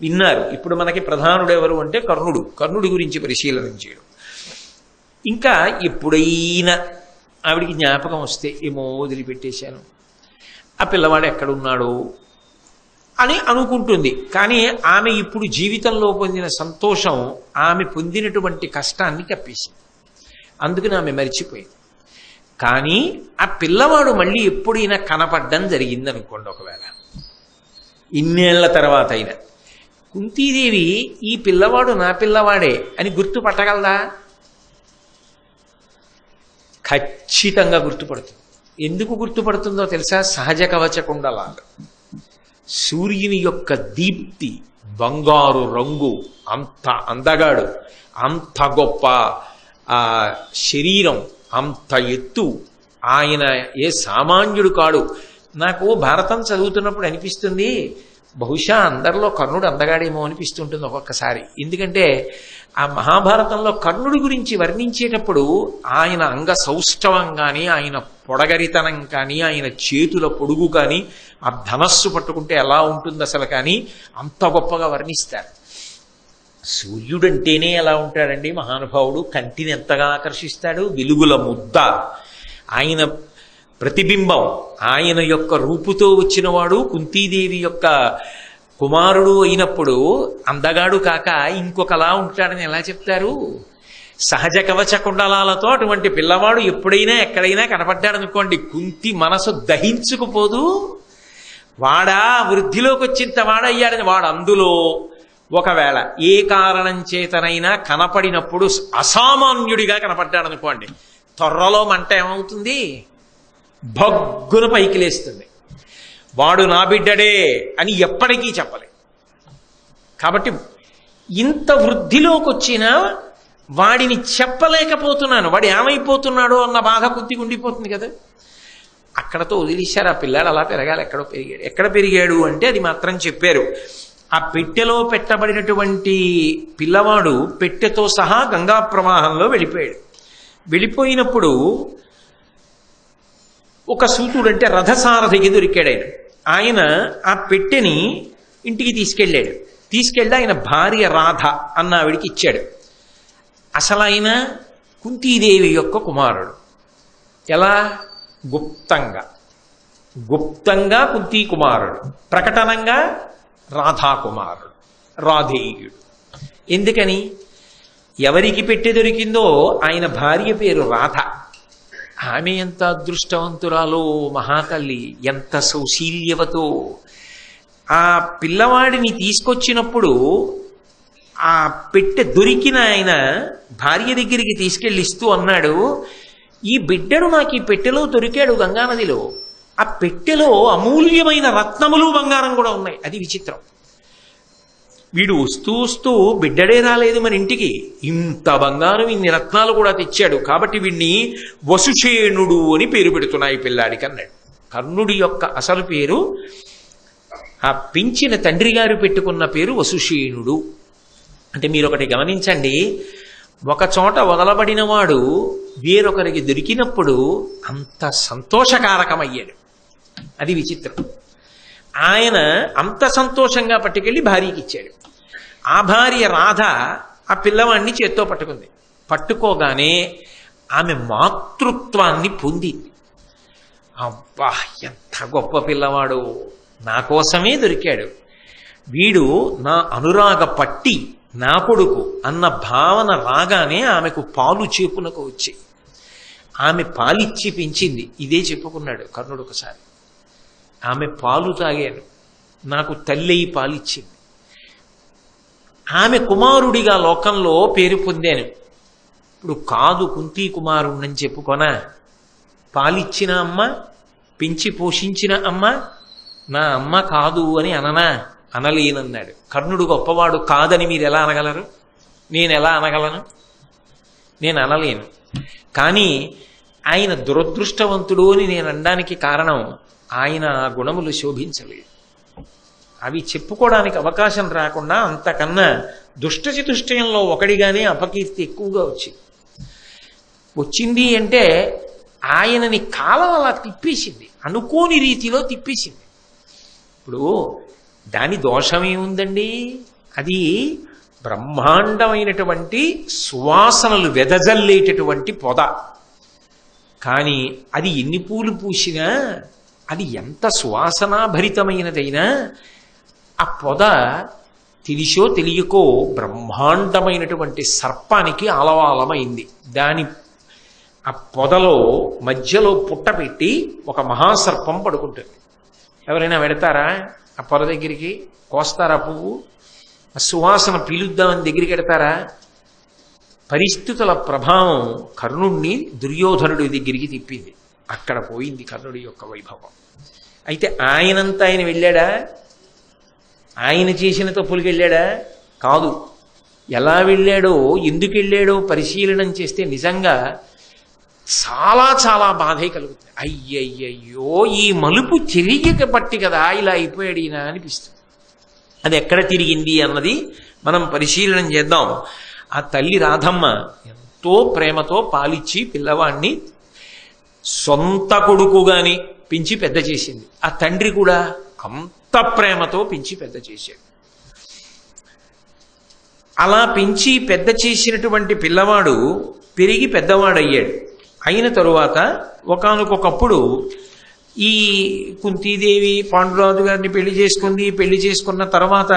విన్నారు. ఇప్పుడు మనకి ప్రధానుడు ఎవరు అంటే కర్ణుడు. కర్ణుడి గురించి పరిశీలన చేయడం. ఇంకా ఎప్పుడైనా ఆవిడికి జ్ఞాపకం వస్తే ఏమో వదిలిపెట్టేశాను. ఆ పిల్లవాడు ఎక్కడున్నాడో అని అనుకుంటుంది. కానీ ఆమె ఇప్పుడు జీవితంలో పొందిన సంతోషం ఆమె పొందినటువంటి కష్టాన్ని కప్పేసింది అందుకని ఆమె మరిచిపోయింది. కానీ ఆ పిల్లవాడు మళ్ళీ ఎప్పుడైనా కనపడ్డం జరిగింది అనుకోండి ఒకవేళ. ఇన్నేళ్ళ తర్వాత అయినా. కుంతీదేవి ఈ పిల్లవాడు నా పిల్లవాడే అని గుర్తుపట్టగలదా? ఖచ్చితంగా గుర్తుపడుతుంది. ఎందుకు గుర్తుపడుతుందో తెలుసా? సహజ కవచ కుండలాగా. సూర్యుని యొక్క దీప్తి బంగారు రంగు అంత అందగాడు అంత గొప్ప ఆ శరీరం అంత ఎత్తు ఆయన ఏ సామాన్యుడు కాడు. నాకు భారతం చదువుతున్నప్పుడు అనిపిస్తుంది బహుశా అందరిలో కర్ణుడు అందగాడేమో అనిపిస్తుంటుంది ఒక్కొక్కసారి. ఎందుకంటే ఆ మహాభారతంలో కర్ణుడి గురించి వర్ణించేటప్పుడు ఆయన అంగ సౌష్ఠవం కానీ ఆయన పొడగరితనం కానీ ఆయన చేతుల పొడుగు కానీ ఆ ధనస్సు పట్టుకుంటే ఎలా ఉంటుంది అసలు కానీ అంత గొప్పగా వర్ణిస్తారు. సూర్యుడంటేనే ఎలా ఉంటాడండి మహానుభావుడు? కంటిని ఎంతగా ఆకర్షిస్తాడు? వెలుగుల ముద్ద. ఆయన ప్రతిబింబం. ఆయన యొక్క రూపుతో వచ్చినవాడు కుంతీదేవి యొక్క కుమారుడు అయినప్పుడు అందగాడు కాక ఇంకొకలా ఉంటాడని ఎలా చెప్తారు? సహజ కవచ కుండలాలతో అటువంటి పిల్లవాడు ఎప్పుడైనా ఎక్కడైనా కనపడ్డాడనుకోండి కుంతి మనసు దహించుకుపోదు. వాడా వృద్ధిలోకి వచ్చింత వాడయ్యాడని వాడు అందులో ఒకవేళ ఏ కారణం చేతనైనా కనపడినప్పుడు అసామాన్యుడిగా కనపడ్డాడనుకోండి త్వరలో మంట ఏమవుతుంది? భగ్గున పైకి లేస్తుంది. వాడు నా బిడ్డడే అని ఎప్పటికీ చెప్పలే. కాబట్టి ఇంత వృద్ధిలోకి వచ్చినా వాడిని చెప్పలేకపోతున్నాను. వాడు ఏమైపోతున్నాడో అన్న బాధ కొద్దిగా ఉండిపోతుంది కదా. అక్కడతో వదిలేశారు ఆ పిల్లాడు అలా పెరగాలి. ఎక్కడో పెరిగాడు. ఎక్కడ పెరిగాడు అంటే అది మాత్రం చెప్పారు. ఆ పెట్టెలో పెట్టబడినటువంటి పిల్లవాడు పెట్టెతో సహా గంగా ప్రవాహంలో వెళ్ళిపోయాడు. వెళ్ళిపోయినప్పుడు ఒక సూతుడు అంటే రథసారథికి దొరికాడు ఆయన. ఆయన ఆ పెట్టెని ఇంటికి తీసుకెళ్ళాడు. తీసుకెళ్ళి ఆయన భార్య రాధ అన్న ఆవిడికి ఇచ్చాడు. అసలు ఆయన కుంతీదేవి యొక్క కుమారుడు. ఎలా? గుప్తంగా. గుప్తంగా కుంతీ కుమారుడు ప్రకటనంగా రాధాకుమారుడు. రాధేయుడు. ఎందుకని? ఎవరికి పెట్టి దొరికిందో ఆయన భార్య పేరు రాధ. ఆమె ఎంత అదృష్టవంతురాలో మహాతల్లి ఎంత సౌశీల్యవతో. ఆ పిల్లవాడిని తీసుకొచ్చినప్పుడు ఆ పెట్టె దొరికిన ఆయన భార్య దగ్గరికి తీసుకెళ్ళి ఇస్తూ అన్నాడు ఈ బిడ్డడు నాకు ఈ పెట్టెలో దొరికాడు గంగానదిలో. ఆ పెట్టెలో అమూల్యమైన రత్నములు బంగారం కూడా ఉన్నాయి. అది విచిత్రం. వీడు వస్తూ వస్తూ బిడ్డడే రాలేదు మన ఇంటికి. ఇంత బంగారం ఇన్ని రత్నాలు కూడా తెచ్చాడు. కాబట్టి వీడిని వసుషేణుడు అని పేరు పెడుతున్నాయి పిల్లాడికి అన్నాడు. కర్ణుడి యొక్క అసలు పేరు ఆ పెంచిన తండ్రి గారు పెట్టుకున్న పేరు వసుషేణుడు అంటే మీరు ఒకటి గమనించండి ఒక చోట వదలబడినవాడు వేరొకరికి దొరికినప్పుడు అంత సంతోషకారకమయ్యాడు. అది విచిత్రం. ఆయన అంత సంతోషంగా పట్టుకెళ్ళి భార్యకి ఇచ్చాడు ఆ భార్య రాధ ఆ పిల్లవాడిని చేత్తో పట్టుకుంది. పట్టుకోగానే ఆమె మాతృత్వాన్ని పొందింది అబ్బా ఎంత గొప్ప పిల్లవాడు. నా కోసమే దొరికాడు. వీడు నా అనురాగ పట్టి నా కొడుకు అన్న భావన రాగానే ఆమెకు పాలు చేపునకు వచ్చి ఆమె పాలిచ్చి పెంచింది. ఇదే చెప్పుకున్నాడు కర్ణుడు ఒకసారి. ఆమె పాలు తాగాను. నాకు తల్లి పాలిచ్చింది ఆమె కుమారుడిగా లోకంలో పేరు పొందాను. ఇప్పుడు కాదు కుంతీ కుమారుణ్ణని చెప్పుకొనా. పాలిచ్చిన అమ్మ పెంచి పోషించిన అమ్మ నా అమ్మ కాదు అని అననా? అనలేనన్నాడు. కర్ణుడు గొప్పవాడు కాదని మీరు ఎలా అనగలరు? నేను ఎలా అనగలను? నేను అనలేను. కానీ ఆయన దురదృష్టవంతుడు అని నేను అనడానికి కారణం ఆయన ఆ గుణములు శోభించలేదు. అవి చెప్పుకోవడానికి అవకాశం రాకుండా అంతకన్నా దుష్టచతుష్టయంలో ఒకడిగానే అపకీర్తి ఎక్కువగా వచ్చింది. వచ్చింది అంటే ఆయనని కాలం అలా తిప్పేసింది. అనుకోని రీతిలో తిప్పేసింది. ఇప్పుడు దాని దోషమేముందండి? అది బ్రహ్మాండమైనటువంటి సువాసనలు వెదజల్లేటటువంటి పొద. కానీ అది ఎన్ని పూలు పూసినా అది ఎంత సువాసనాభరితమైనదైనా ఆ పొద తెలిసో తెలియకో బ్రహ్మాండమైనటువంటి సర్పానికి ఆలవాలమైంది. దాని ఆ పొదలో మధ్యలో పుట్ట పెట్టి ఒక మహాసర్పం పడుకుంటుంది. ఎవరైనా వెడతారా ఆ పొద దగ్గరికి కోస్తారా పువ్వు? ఆ సువాసన పీలుద్దామని దగ్గరికి ఎడతారా పరిస్థితుల ప్రభావం కర్ణుణ్ణి దుర్యోధనుడి దగ్గరికి తిప్పింది. అక్కడ పోయింది కర్ణుడి యొక్క వైభవం. అయితే ఆయనంతా ఆయన వెళ్ళాడా? ఆయన చేసిన తప్పులకి వెళ్ళాడా? కాదు. ఎలా వెళ్ళాడో ఎందుకు వెళ్ళాడో పరిశీలనం చేస్తే నిజంగా చాలా చాలా బాధే కలుగుతుంది. అయ్యయ్యయ్యో ఈ మలుపు తిరిగిక పట్టి కదా ఇలా అయిపోయాడు ఈయన అనిపిస్తుంది. అది ఎక్కడ తిరిగింది అన్నది మనం పరిశీలనం చేద్దాం. ఆ తల్లి రాధమ్మ ఎంతో ప్రేమతో పాలిచ్చి పిల్లవాణ్ణి సొంత కొడుకుగాని పెంచి పెద్ద చేసింది. ఆ తండ్రి కూడా అంత ప్రేమతో పెంచి పెద్ద చేశాడు. అలా పెంచి పెద్ద చేసినటువంటి పిల్లవాడు పెరిగి పెద్దవాడయ్యాడు. అయిన తరువాత ఒకనకొకప్పుడు ఈ కుంతీదేవి పాండురాజు గారిని పెళ్ళి చేసుకుంది పెళ్ళి చేసుకున్న తర్వాత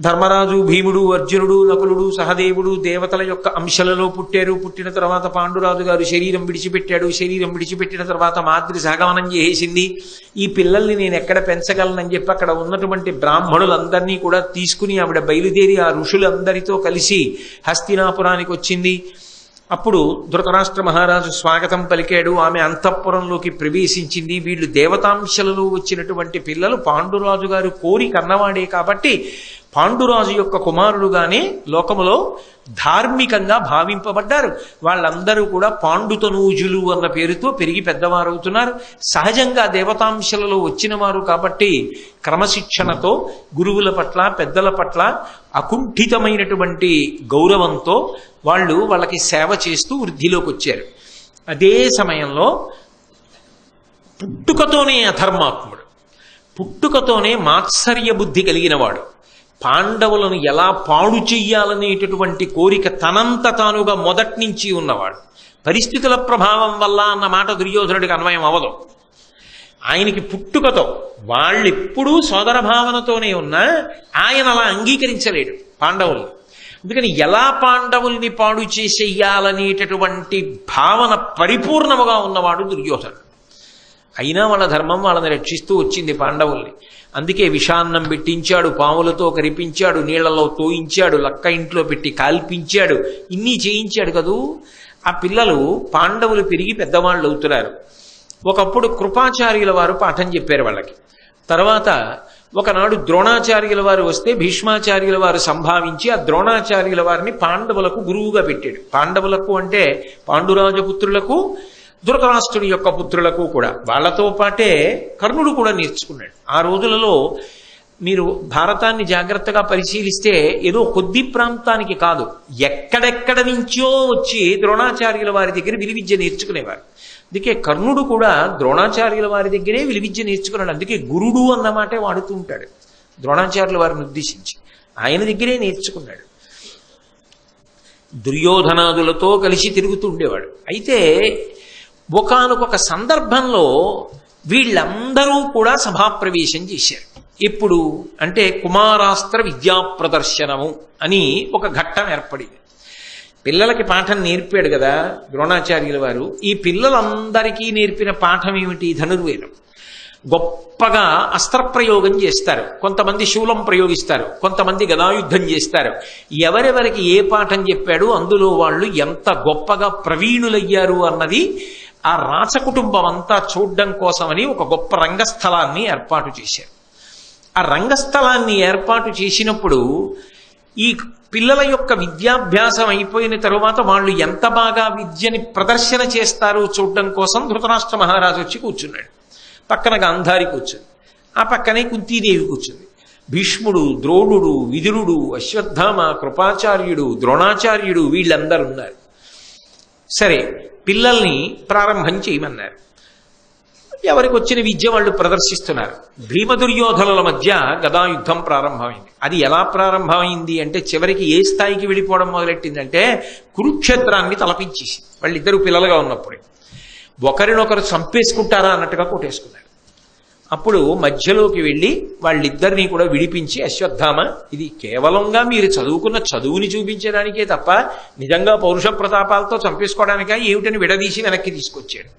ధర్మరాజు భీముడు అర్జునుడు నకులుడు సహదేవుడు దేవతల యొక్క అంశలలో పుట్టారు. పుట్టిన తర్వాత పాండురాజు గారు శరీరం విడిచిపెట్టాడు. శరీరం విడిచిపెట్టిన తర్వాత మాద్రి సహగమనం చేసింది. ఈ పిల్లల్ని నేను ఎక్కడ పెంచగలనని చెప్పి అక్కడ ఉన్నటువంటి బ్రాహ్మణులందరినీ కూడా తీసుకుని ఆవిడ బయలుదేరి ఆ ఋషులందరితో కలిసి హస్తినాపురానికి వచ్చింది. అప్పుడు ధృతరాష్ట్ర మహారాజు స్వాగతం పలికాడు. ఆమె అంతఃపురంలోకి ప్రవేశించింది. వీళ్ళు దేవతాంశలలో వచ్చినటువంటి పిల్లలు పాండురాజు గారు కోరి కన్నవాడే కాబట్టి పాండురాజు యొక్క కుమారుడుగానే లోకములో ధార్మికంగా భావింపబడ్డారు. వాళ్ళందరూ కూడా పాండుతనూజులు అన్న పేరుతో పెరిగి పెద్దవారవుతున్నారు. సహజంగా దేవతాంశలలో వచ్చిన వారు కాబట్టి క్రమశిక్షణతో గురువుల పట్ల పెద్దల పట్ల అకుంఠితమైనటువంటి గౌరవంతో వాళ్ళు వాళ్ళకి సేవ చేస్తూ వృద్ధిలోకి వచ్చారు అదే సమయంలో పుట్టుకతోనే అధర్మాత్ముడు. పుట్టుకతోనే మాత్సర్య బుద్ధి కలిగినవాడు. పాండవులను ఎలా పాడు చెయ్యాలనేటటువంటి కోరిక తనంత తానుగా మొదటి నుంచి ఉన్నవాడు. పరిస్థితుల ప్రభావం వల్ల అన్న మాట దుర్యోధనుడికి అన్వయం అవ్వదు. ఆయనకి పుట్టుకతో వాళ్ళెప్పుడూ సోదర భావనతోనే ఉన్నా ఆయన అలా అంగీకరించలేడు పాండవుల్ని. అందుకని ఎలా పాండవుల్ని పాడు చేసేయాలనేటటువంటి భావన పరిపూర్ణముగా ఉన్నవాడు దుర్యోధనుడు. అయినా వాళ్ళ ధర్మం వాళ్ళని రక్షిస్తూ వచ్చింది పాండవుల్ని. అందుకే విషాన్నం పెట్టించాడు పాములతో కరిపించాడు నీళ్ళలో తోయించాడు లక్క ఇంట్లో పెట్టి కాల్పించాడు ఇన్ని చేయించాడు కదూ? ఆ పిల్లలు పాండవులు పెరిగి పెద్దవాళ్ళు అవుతున్నారు. ఒకప్పుడు కృపాచార్యుల వారు పాఠం చెప్పారు వాళ్ళకి. తర్వాత ఒకనాడు ద్రోణాచార్యుల వారు వస్తే భీష్మాచార్యుల వారు సంభావించి ఆ ద్రోణాచార్యుల వారిని పాండవులకు గురువుగా పెట్టాడు. పాండవులకు అంటే పాండురాజపుత్రులకు ధృతరాష్ట్రుడి యొక్క పుత్రులకు కూడా. వాళ్ళతో పాటే కర్ణుడు కూడా నేర్చుకున్నాడు. ఆ రోజులలో మీరు భారతాన్ని జాగ్రత్తగా పరిశీలిస్తే ఏదో కొద్ది ప్రాంతానికి కాదు ఎక్కడెక్కడ నుంచో వచ్చి ద్రోణాచార్యుల వారి దగ్గర విలువిద్య నేర్చుకునేవారు. అందుకే కర్ణుడు కూడా ద్రోణాచార్యుల వారి దగ్గరే విలువిద్య నేర్చుకున్నాడు. అందుకే గురుడు అన్నమాటే వాడుతూ ఉంటాడు. ద్రోణాచార్యుల వారిని ఉద్దేశించి ఆయన దగ్గరే నేర్చుకున్నాడు. దుర్యోధనాదులతో కలిసి తిరుగుతూ ఉండేవాడు. అయితే ఒకనకొక సందర్భంలో వీళ్ళందరూ కూడా సభాప్రవేశం చేశారు. ఎప్పుడు అంటే కుమారాస్త్ర విద్యా ప్రదర్శనము అని ఒక ఘట్టం ఏర్పడింది. పిల్లలకి పాఠం నేర్పాడు కదా ద్రోణాచార్యుల వారు. ఈ పిల్లలందరికీ నేర్పిన పాఠం ఏమిటి? ధనుర్వేదం. గొప్పగా అస్త్రప్రయోగం చేస్తారు. కొంతమంది శూలం ప్రయోగిస్తారు. కొంతమంది గదాయుద్ధం చేస్తారు. ఎవరెవరికి ఏ పాఠం చెప్పాడు అందులో వాళ్ళు ఎంత గొప్పగా ప్రవీణులయ్యారు అన్నది ఆ రాచ కుటుంబం అంతా చూడడం కోసమని ఒక గొప్ప రంగస్థలాన్ని ఏర్పాటు చేశారు. ఆ రంగస్థలాన్ని ఏర్పాటు చేసినప్పుడు ఈ పిల్లల యొక్క విద్యాభ్యాసం అయిపోయిన తరువాత వాళ్ళు ఎంత బాగా విద్యని ప్రదర్శన చేస్తారో చూడడం కోసం ధృతరాష్ట్ర మహారాజు వచ్చి కూర్చున్నాడు. పక్కన గాంధారి కూర్చుంది. ఆ పక్కనే కుంతీదేవి కూర్చుంది. భీష్ముడు ద్రోణుడు విదురుడు అశ్వత్థామ కృపాచార్యుడు ద్రోణాచార్యుడు వీళ్ళందరూ ఉన్నారు. సరే పిల్లల్ని ప్రారంభం చేయమన్నారు. ఎవరికి వచ్చిన విద్య వాళ్ళు ప్రదర్శిస్తున్నారు. భీమ దుర్యోధనుల మధ్య గదాయుద్ధం ప్రారంభమైంది. అది ఎలా ప్రారంభమైంది అంటే చివరికి ఏ స్థాయికి వెళ్ళిపోవడం మొదలెట్టిందంటే కురుక్షేత్రాన్ని తలపించేసి వాళ్ళిద్దరూ పిల్లలుగా ఉన్నప్పుడే. ఒకరినొకరు చంపేసుకుంటారా అన్నట్టుగా కొట్టేసుకున్నారు. అప్పుడు మధ్యలోకి వెళ్ళి వాళ్ళిద్దరినీ కూడా విడిపించి అశ్వత్థామ ఇది కేవలంగా మీరు చదువుకున్న చదువుని చూపించడానికే తప్ప నిజంగా పౌరుష ప్రతాపాలతో చంపేసుకోవడానిక? ఏమిటని విడదీసి వెనక్కి తీసుకొచ్చాడు.